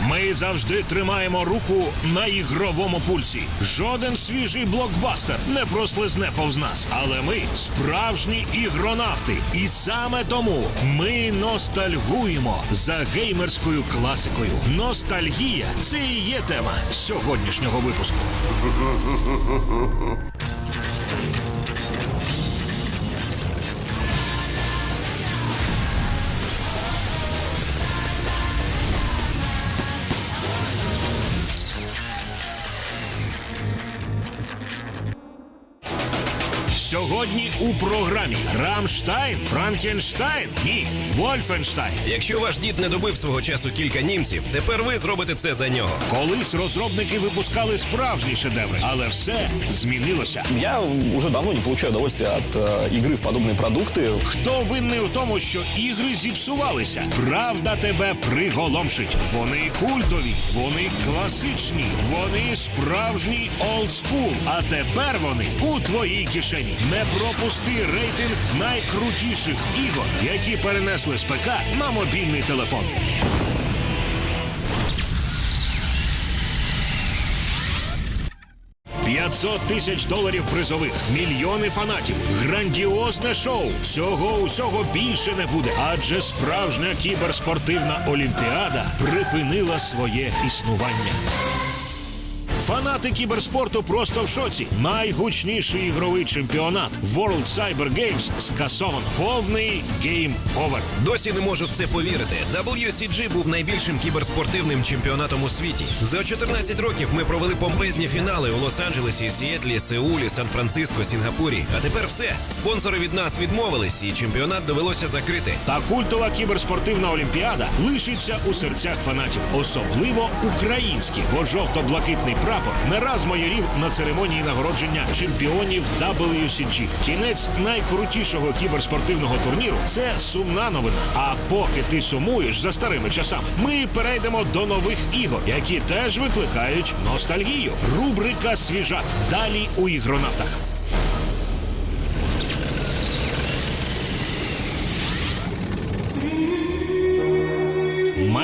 Ми завжди тримаємо руку на ігровому пульсі. Жоден свіжий блокбастер не прослизне повз нас. Але ми справжні ігронавти. І саме тому ми ностальгуємо за геймерською класикою. Ностальгія це і є тема сьогоднішнього випуску. Сьогодні у програмі Рамштайн, Франкенштайн і Вольфенштайн. Якщо ваш дід не добив свого часу кілька німців, тепер ви зробите це за нього. Колись розробники випускали справжні шедеври, але все змінилося. Я уже давно не получаю удовольствия от э, игры в подобные продукты. Хто винний у тому, що ігри зіпсувалися? Правда тебе приголомшить. Вони культові, вони класичні, вони справжній олдскул. А тепер вони у твоїй кишені. Не пропусти рейтинг найкрутіших ігор, які перенесли з ПК на мобільний телефон. «500 тисяч доларів призових, мільйони фанатів, грандіозне шоу. Цього усього більше не буде, адже справжня кіберспортивна олімпіада припинила своє існування. Фанати кіберспорту просто в шоці. Найгучніший ігровий чемпіонат World Cyber Games скасовано. Повний гейм овер. Досі не можу в це повірити. WCG був найбільшим кіберспортивним чемпіонатом у світі. За 14 років ми провели помпезні фінали у Лос-Анджелесі, Сіетлі, Сеулі, Сан-Франциско, Сінгапурі. А тепер все. Спонсори від нас відмовились, і чемпіонат довелося закрити. Та культова кіберспортивна олімпіада лишиться у серцях фанатів, особливо українські, бо жовто-блакитний прапор не раз майорів на церемонії нагородження чемпіонів WCG. Кінець найкрутішого кіберспортивного турніру це сумна новина. А поки ти сумуєш за старими часами, ми перейдемо до нових ігор, які теж викликають ностальгію. Рубрика Свіжак. Далі у ігронавтах.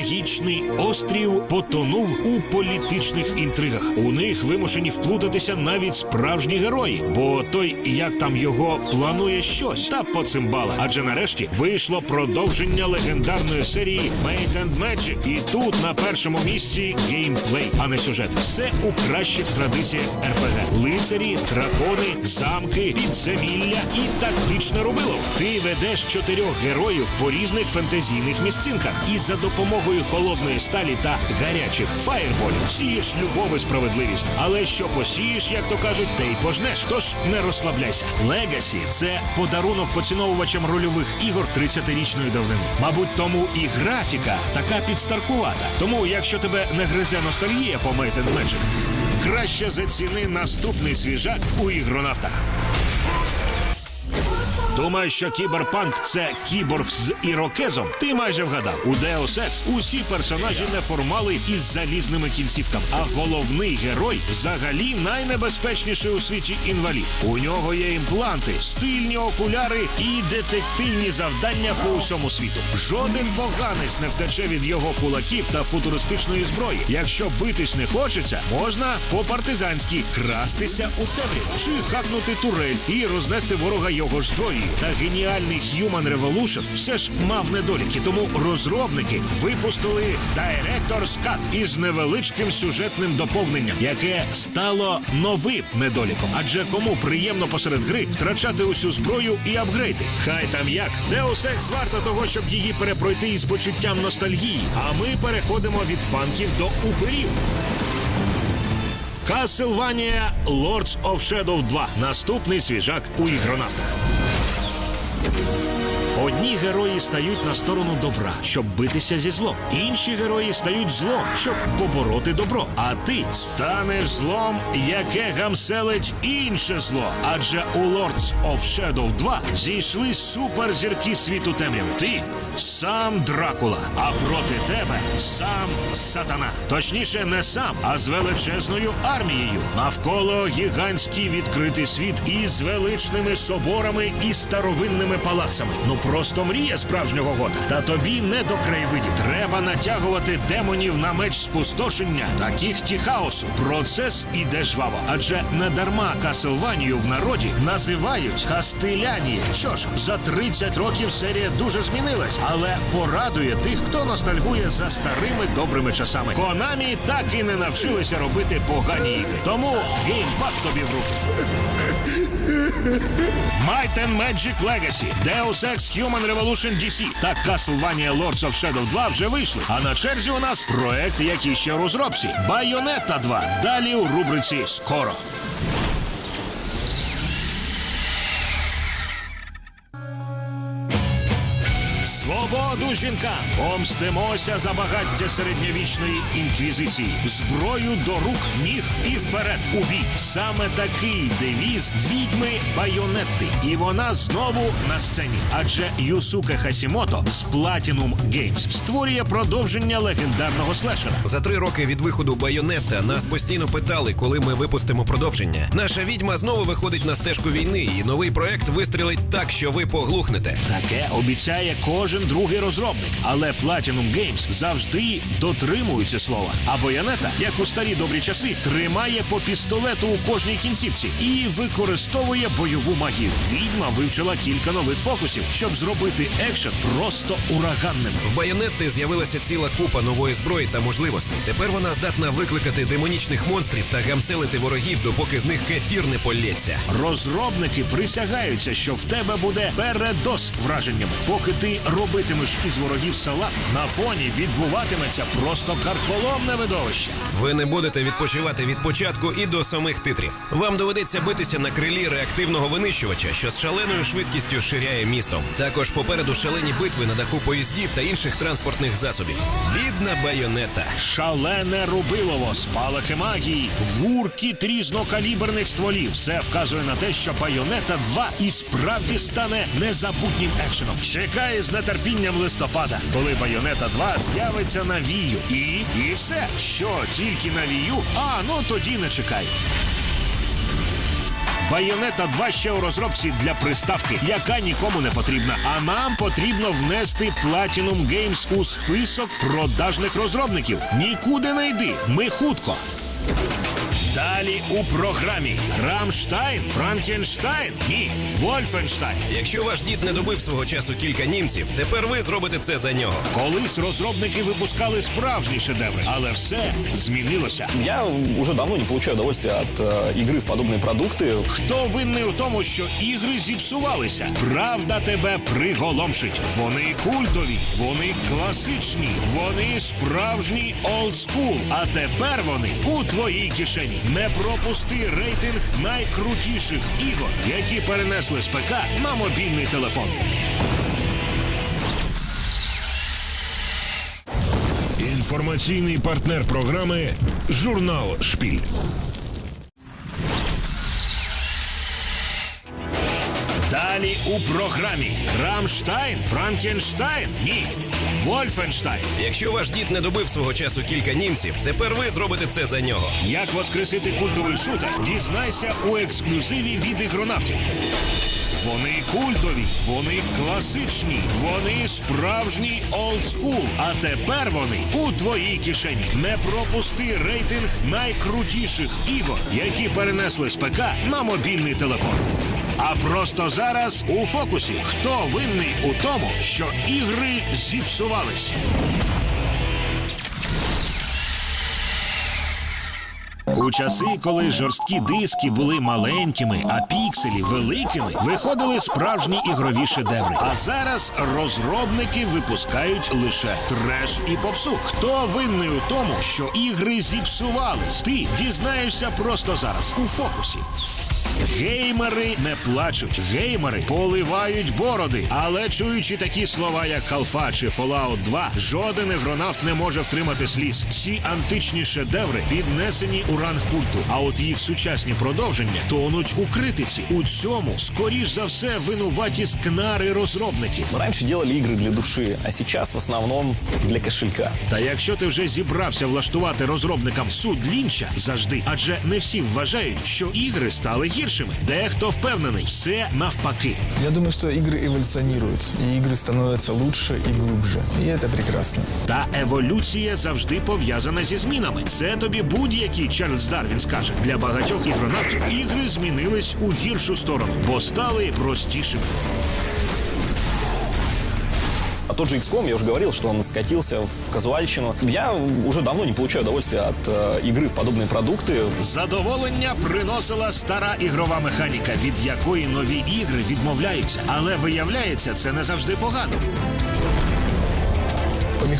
Магічний острів потонув у політичних інтригах. У них вимушені вплутатися навіть справжні герої, бо той, як там його планує щось, та поцимбала. Адже нарешті вийшло продовження легендарної серії Made and Magic. І тут на першому місці геймплей, а не сюжет. Все у кращих традиціях РПГ. Лицарі, дракони, замки, підземілля і тактичне рубило. Ти ведеш чотирьох героїв по різних фентезійних місцинках і за допомогою холодної сталі та гарячих фаєрболів сієш любов і справедливість. Але що посієш, як то кажуть, те й пожнеш. Тож не розслабляйся. Легасі це подарунок поціновувачам рольових ігор 30-річної давнини. Мабуть, тому і графіка така підстаркувата. Тому, якщо тебе не гризе ностальгія по Magic, краще заціни наступний свіжак у ігронавтах. Думаєш, що кіберпанк це кіборг з ірокезом? Ти майже вгадав. У Deus Ex усі персонажі неформали із залізними кінцівками. А головний герой взагалі найнебезпечніший у світі інвалід. У нього є імпланти, стильні окуляри і детективні завдання по усьому світу. Жоден поганець не втече від його кулаків та футуристичної зброї. Якщо битись не хочеться, можна по-партизанськи крастися у темряву чи хакнути турель і рознести ворога його ж зброєю. Та геніальний Human Revolution все ж мав недоліки, тому розробники випустили Director's Cut із невеличким сюжетним доповненням, яке стало новим недоліком. Адже кому приємно посеред гри втрачати усю зброю і апгрейди. Хай там як Deus Ex варта того, щоб її перепройти із почуттям ностальгії. А ми переходимо від панків до упирів. Castlevania Lords of Shadow 2. Наступний свіжак у ігронавтах. Thank you. Одні герої стають на сторону добра, щоб битися зі злом. Інші герої стають злом, щоб побороти добро. А ти станеш злом, яке гамселить інше зло. Адже у Lords of Shadow 2 зійшли суперзірки світу темряви. Ти сам Дракула, а проти тебе сам сатана. Точніше, не сам, а з величезною армією. Навколо гігантський відкритий світ із величними соборами і старовинними палацами. Ну просто мрія справжнього гота. Та тобі не до краєвидів. Треба натягувати демонів на меч спустошення та кіхті хаосу. Процес іде жваво. Адже не дарма Каселванію в народі називають Кастиляні. Що ж, за 30 років серія дуже змінилась, але порадує тих, хто ностальгує за старими добрими часами. Конамі так і не навчилися робити погані ігри. Тому геймпад тобі в руки. Might and Magic Legacy, Deus Ex Human Revolution DC та Castlevania Lords of Shadow 2 вже вийшли. А на черзі у нас проект, який ще у розробці. Bayonetta 2. Далі у рубриці Скоро. Свободу жінкам! Помстимося за багаття середньовічної інквізиції. Зброю до рук, ніг і вперед у бій. Саме такий девіз відьми Байонетти. І вона знову на сцені. Адже Юсуке Хасімото з Platinum Games створює продовження легендарного слешера. За три роки від виходу Байонетта нас постійно питали, коли ми випустимо продовження. Наша відьма знову виходить на стежку війни, і новий проект вистрілить так, що ви поглухнете. Таке обіцяє кожен другий розробник, але Platinum Games завжди дотримуються слова. А Боянета, як у старі добрі часи, тримає по пістолету у кожній кінцівці і використовує бойову магію. Відьма вивчила кілька нових фокусів, щоб зробити екшен просто ураганним. В Байонетти з'явилася ціла купа нової зброї та можливостей. Тепер вона здатна викликати демонічних монстрів та гамселити ворогів, допоки з них кефір не полється. Розробники присягаються, що в тебе буде передос враженнями. Поки ти робитимеш із ворогів салат, на фоні відбуватиметься просто карколомне видовище. Ви не будете відпочивати від початку і до самих титрів. Вам доведеться битися на крилі реактивного винищувача, що з шаленою швидкістю ширяє містом. Також попереду шалені битви на даху поїздів та інших транспортних засобів. Бідна байонета. Шалене рубилово, спалахи магії, гуркіт різнокаліберних стволів. Все вказує на те, що Байонета 2 і справді стане незабутнім екшеном. Чекає з нетерпінням листопада, коли Байонета 2 з'явиться на вію. І, і все, що тільки на вію, а ну тоді не чекай. Байонета 2 ще у розробці для приставки, яка нікому не потрібна. А нам потрібно внести Platinum Games у список продажних розробників. Нікуди не йди. Ми хутко. Далі у програмі Рамштайн, Франкенштайн, ні, Вольфенштайн. Якщо ваш дід не добив свого часу кілька німців, тепер ви зробите це за нього. Колись розробники випускали справжні шедеври, але все змінилося. Я уже давно не получаю удовольствия от э, игры в подобные продукты. Хто винний у тому, що ігри зіпсувалися? Правда тебе приголомшить. Вони культові, вони класичні, вони справжні олдскул. А тепер вони у твоїй кишені. Не пропусти рейтинг найкрутіших ігор, які перенесли з ПК на мобільний телефон. Інформаційний партнер програми Журнал Шпіль. Далі у програмі Рамштайн, Франкенштайн, ні, Вольфенштайн. Якщо ваш дід не добив свого часу кілька німців, тепер ви зробите це за нього. Як воскресити культовий шутер? Дізнайся у ексклюзиві від ігронавтів. Вони культові, вони класичні, вони справжній олдскул. А тепер вони у твоїй кишені. Не пропусти рейтинг найкрутіших ігор, які перенесли з ПК на мобільний телефон. А просто зараз у фокусі хто винний у тому, що ігри зіпсувались. У часи, коли жорсткі диски були маленькими, а пікселі великими, виходили справжні ігрові шедеври. А зараз розробники випускають лише треш і попсу. Хто винний у тому, що ігри зіпсувались? Ти дізнаєшся просто зараз у фокусі. Геймери не плачуть, геймери поливають бороди. Але чуючи такі слова, як Half-Life чи Fallout 2, жоден ігронавт не може втримати сліз. Ці античні шедеври піднесені у ранг культу. А от їх сучасні продовження тонуть у критиці. У цьому, скоріш за все, винуваті скнари розробників. Мы раньше делали игры для души, а сейчас в основном для кошелька. Та якщо ти вже зібрався влаштувати розробникам суд лінча, завжди, адже не всі вважають, що ігри стали гіршими гіршими. Дехто впевнений, все навпаки. Я думаю, что игры эволюционируют, и игры становятся лучше и глубже. И это прекрасно. Та еволюція завжди пов'язана зі змінами. Це тобі будь-який Чарльз Дарвін скаже. Для багатьох ігронавтів ігри змінились у гіршу сторону, бо стали простішими. А тот же XCOM, я уже говорил, что он скатился в казуальщину. Я уже давно не получаю удовольствия от э, игры в подобные продукты. Задоволення приносила стара ігрова механіка, від якої нові ігри відмовляються. Але виявляється, це не завжди погано.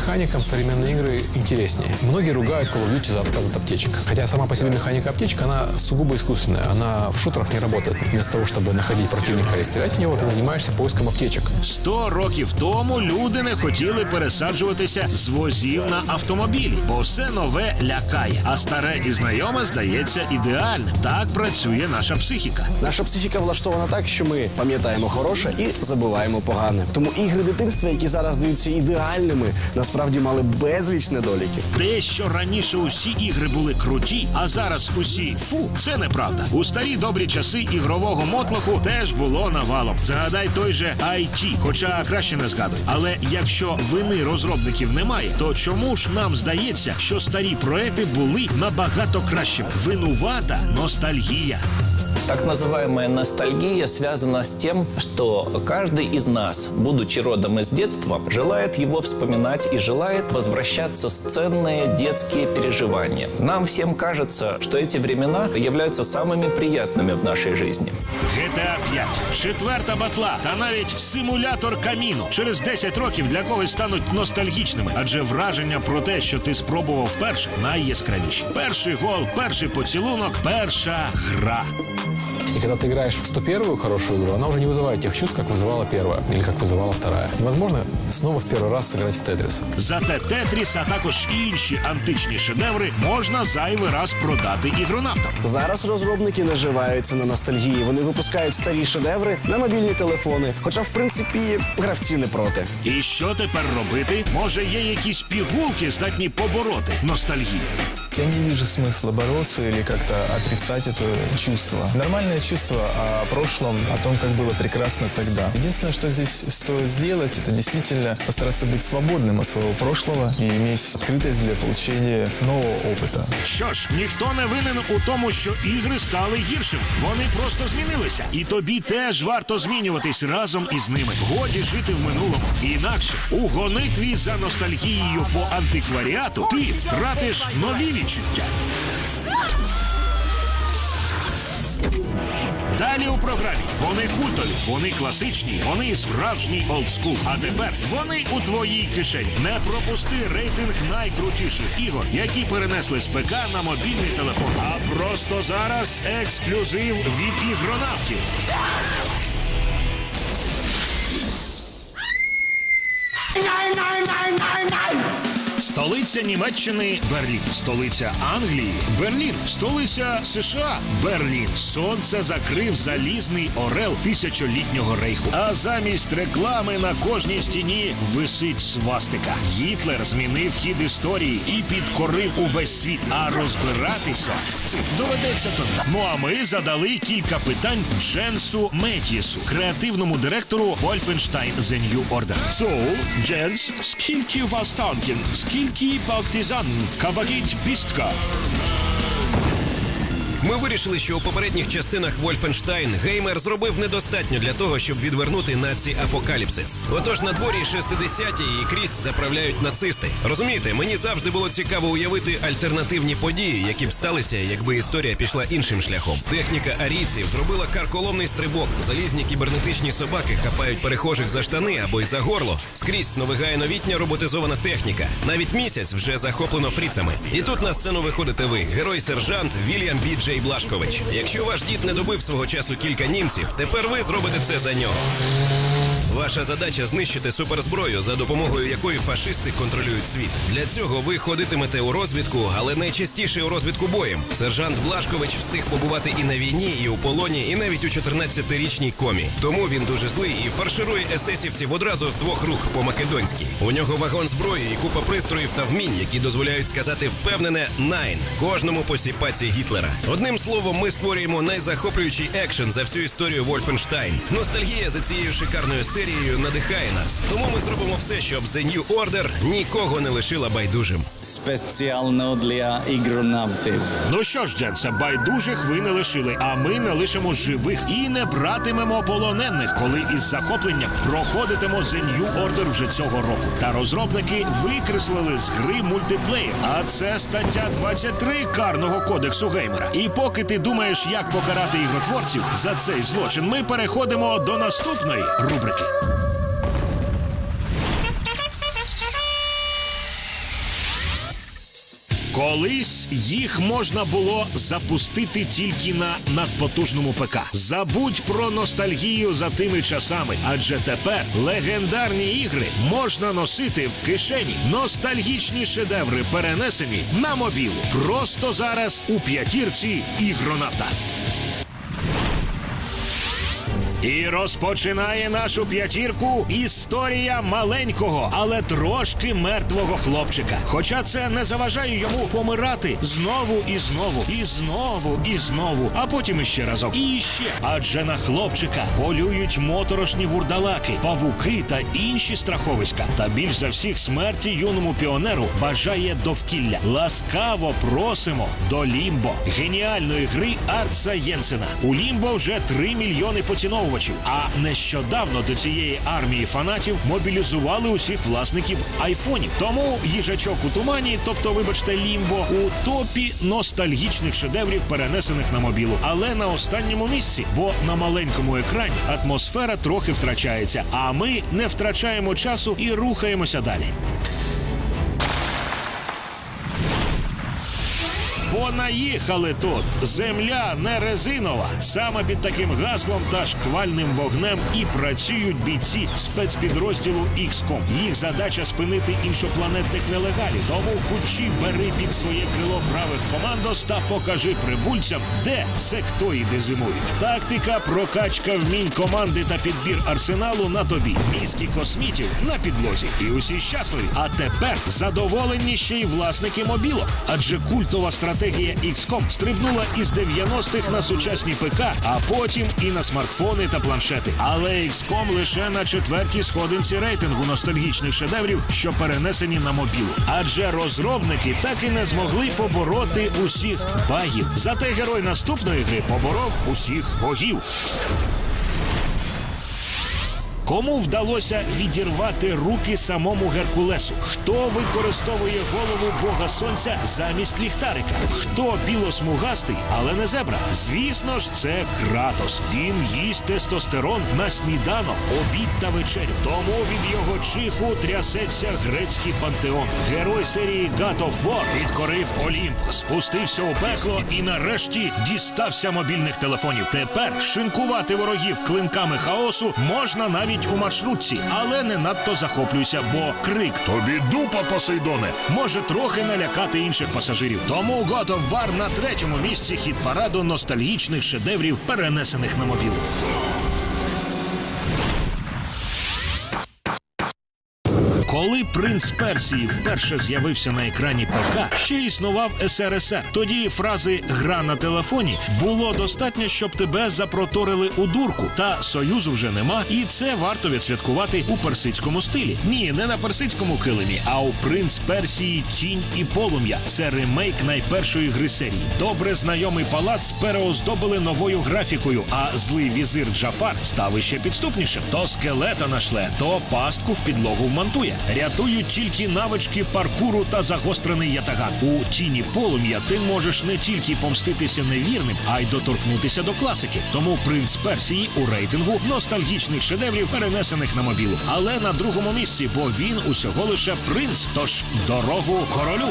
По механикам современные игры интереснее. Многие ругают Call of Duty за отказ от аптечек. Хотя сама по себе механика аптечек, она сугубо искусственная. Она в шутерах не работает. Вместо того, чтобы находить противника и стрелять в него, ты занимаешься поиском аптечек. Сто років тому люди не хотіли пересаджуватися з возів на автомобілі, бо все нове лякає, а старе і знайоме здається ідеальним. Так працює наша психіка. Наша психіка влаштована так, що ми пам'ятаємо хороше і забуваємо погане. Тому ігри дитинства, які зараз здаються ідеальними, насправді мали безліч недоліків. Те, що раніше усі ігри були круті, а зараз усі фу, це неправда. У старі добрі часи ігрового мотлоху теж було навалом. Загадай той же IT, хоча краще не згадуй. Але якщо вини розробників немає, то чому ж нам здається, що старі проекти були набагато кращими? Винувата ностальгія. Так называемая ностальгия связана с тем, что каждый из нас, будучи родом из детства, желает его вспоминать и желает возвращаться в ценные детские переживания. Нам всем кажется, что эти времена являются самыми приятными в нашей жизни. GTA 5, четверта батла та навіть симулятор каміну через 10 років для когось стануть ностальгічними, адже враження про те, що ти спробував вперше, найяскравіші. Перший гол, перший поцілунок, перша гра. И когда ты играешь в 101-ю хорошую игру, она уже не вызывает тех чувств, как вызывала первая или как вызывала вторая. Невозможно снова в первый раз сыграть в Тетрис. Зате Тетріс, а також інші античні шедеври можна зайвий раз продати ігронавтам. Зараз розробники наживаються на ностальгії. Вони випускають старі шедеври на мобільні телефони. Хоча, в принципі, гравці не проти. І що тепер робити? Може, є якісь пігулки, здатні побороти ностальгію. Я не вижу смысла бороться или как-то отрицать это чувство. Нормальное чувство о прошлом, о том, как было прекрасно тогда. Единственное, что здесь стоит сделать, это действительно постараться быть свободным от своего прошлого и иметь открытость для получения нового опыта. Що ж, ніхто не винен у тому, що ігри стали гіршими. Вони просто змінилися. І тобі теж варто змінюватись разом із ними. Годі жити в минулому. Інакше у гонитві за ностальгією по антикваріату ти втратиш нові Відчуття. Далі у програмі вони культові, вони класичні, вони справжній олдскул. А тепер вони у твоїй кишені. Не пропусти рейтинг найкрутіших ігор, які перенесли з ПК на мобільний телефон. А просто зараз ексклюзив від ігронавтів. Столиця Німеччини Берлін, столиця Англії Берлін, столиця США Берлін. Сонце закрив залізний орел тисячолітнього рейху. А замість реклами на кожній стіні висить свастика. Гітлер змінив хід історії і підкорив увесь світ. А розбиратися з цим доведеться тобі. Ну а ми задали кілька питань Дженсу Метієсу, креативному директору Wolfenstein The New Order. So, Jens, скільки вас танкін? Скільки wielki partizan, Kawagit Pistka. Ми вирішили, що у попередніх частинах Wolfenstein геймер зробив недостатньо для того, щоб відвернути наці апокаліпсис. Отож на дворі 60-ті і крізь заправляють нацисти. Розумієте, мені завжди було цікаво уявити альтернативні події, які б сталися, якби історія пішла іншим шляхом. Техніка арійців зробила карколомний стрибок. Залізні кібернетичні собаки хапають перехожих за штани або й за горло. Скрізь сновигає новітня роботизована техніка. Навіть місяць вже захоплено фріцами. І тут на сцену виходите ви, герой-сержант Вільям Бі Джей Блашкович. Якщо ваш дід не добив свого часу кілька німців, тепер ви зробите це за нього. Ваша задача знищити суперзброю, за допомогою якої фашисти контролюють світ. Для цього ви ходитимете у розвідку, але найчастіше у розвідку боєм. Сержант Блашкович встиг побувати і на війні, і у полоні, і навіть у 14-річній комі. Тому він дуже злий і фарширує есесівців одразу з двох рук по-македонськи. У нього вагон зброї і купа пристроїв та вмінь, які дозволяють сказати впевнене «Найн» кожному посіпаці Гітлера. Одним словом, ми створюємо найзахоплюючий екшен за всю історію Вольфенштайн. Ностальгія за цією шикарною серією надихає нас. Тому ми зробимо все, щоб The New Order нікого не лишила байдужим. спеціально для ігронавтів. Ну що ж, Дженсе, байдужих ви не лишили, а ми не лишимо живих і не братимемо полонених, коли із захопленням проходитимо The New Order вже цього року. Та розробники викреслили з гри мультиплеєр. А це стаття 23 карного кодексу геймера. І поки ти думаєш, як покарати ігротворців за цей злочин, ми переходимо до наступної рубрики. Колись їх можна було запустити тільки на надпотужному ПК. Забудь про ностальгію за тими часами, адже тепер легендарні ігри можна носити в кишені. Ностальгічні шедеври перенесені на мобілу. Просто зараз у п'ятірці ігронавта. І розпочинає нашу п'ятірку історія маленького, але трошки мертвого хлопчика. Хоча це не заважає йому помирати знову і знову, і знову, і знову, а потім іще разок. І іще. Адже на хлопчика полюють моторошні вурдалаки, павуки та інші страховиська. Та більш за всіх смерті юному піонеру бажає довкілля. Ласкаво просимо до Лімбо, геніальної гри Арца Єнсена. У Лімбо вже 3 мільйони поціновувачів. А нещодавно до цієї армії фанатів мобілізували усіх власників айфонів. Тому їжачок у тумані, тобто, вибачте, лімбо, у топі ностальгічних шедеврів, перенесених на мобілу, але на останньому місці, бо на маленькому екрані атмосфера трохи втрачається. А ми не втрачаємо часу і рухаємося далі. Бо наїхали тут. Земля не резинова. Саме під таким гаслом та шквальним вогнем і працюють бійці спецпідрозділу XCOM. Їх задача спинити іншопланетних нелегалів. Тому хучі бери під своє крило правих командос та покажи прибульцям, де сектоїди зимують. Тактика, прокачка вмінь команди та підбір арсеналу на тобі. Мізки космітів на підлозі. І усі щасливі. А тепер задоволені ще й власники мобілок. Адже культова стратегія XCOM стрибнула із 90-х на сучасні ПК, а потім і на смартфони та планшети. Але XCOM лише на четвертій сходинці рейтингу ностальгічних шедеврів, що перенесені на мобілу. Адже розробники так і не змогли побороти усіх багів. Зате герой наступної гри поборов усіх богів. Кому вдалося відірвати руки самому Геркулесу? Хто використовує голову Бога Сонця замість ліхтарика? Хто білосмугастий, але не зебра? Звісно ж, це Кратос. Він їсть тестостерон на сніданок, обід та вечерю. Тому від його чиху трясеться грецький пантеон. Герой серії God of War підкорив Олімп, спустився у пекло і нарешті дістався мобільних телефонів. Тепер шинкувати ворогів клинками хаосу можна навіть у маршрутці, але не надто захоплюйся, бо крик Тобі дупа, Посейдоне може трохи налякати інших пасажирів. Тому God на третьому місці хід параду ностальгічних шедеврів, перенесених на мобілу. Коли принц Персії вперше з'явився на екрані ПК, ще існував СРСР. Тоді фрази гра на телефоні було достатньо, щоб тебе запроторили у дурку. Та союзу вже нема, і це варто відсвяткувати у персидському стилі. Ні, не на персидському килимі, а у принц Персії Тінь і полум'я. Це ремейк найпершої гри серії. Добре знайомий палац переоздобили новою графікою, а злий візир Джафар став іще підступнішим. То скелета нашле, то пастку в підлогу вмонтує. Рятують тільки навички паркуру та загострений ятаган. У тіні полум'я ти можеш не тільки помститися невірним, а й доторкнутися до класики. Тому принц Персії у рейтингу ностальгічних шедеврів, перенесених на мобілу. Але на другому місці, бо він усього лише принц. Тож дорогу королю.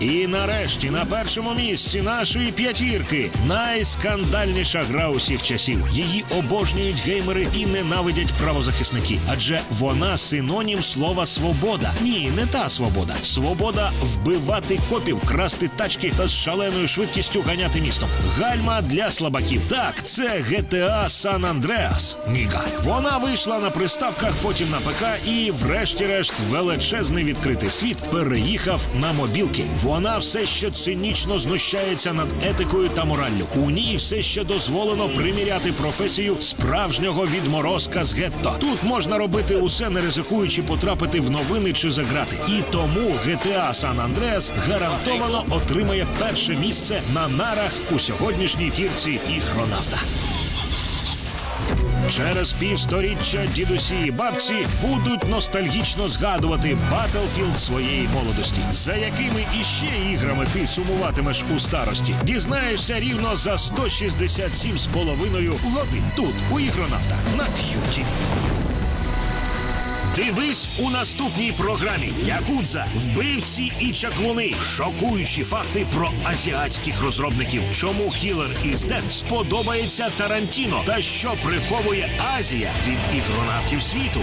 І нарешті на першому місці нашої п'ятірки найскандальніша гра усіх часів. Її обожнюють геймери і ненавидять правозахисники, адже вона синонім слова свобода. Ні, не та свобода. Свобода вбивати копів, красти тачки та з шаленою швидкістю ганяти містом. Гальма для слабаків. Так, це GTA San Andreas. Ніга. Вона вийшла на приставках, потім на ПК і, врешті-решт, величезний відкритий світ переїхав на мобілки. Вона все ще цинічно знущається над етикою та мораллю. У ній все ще дозволено приміряти професію справжнього відморозка з гетто. Тут можна робити усе, не ризикуючи потрапити в новини чи заграти. І тому GTA San Andreas гарантовано отримає перше місце на нарах у сьогоднішній тірці ігронавта. Через півсторіччя дідусі і бабці будуть ностальгічно згадувати Battlefield своєї молодості, за якими іще іграми ти сумуватимеш у старості. Дізнаєшся рівно за 167 з половиною годин тут у ігронавта на QTV. Дивись у наступній програмі Якудза, вбивці і чаклуни. Шокуючі факти про азіатських розробників. Чому кілер із Дед сподобається Тарантіно та що приховує Азія від ігронавтів світу.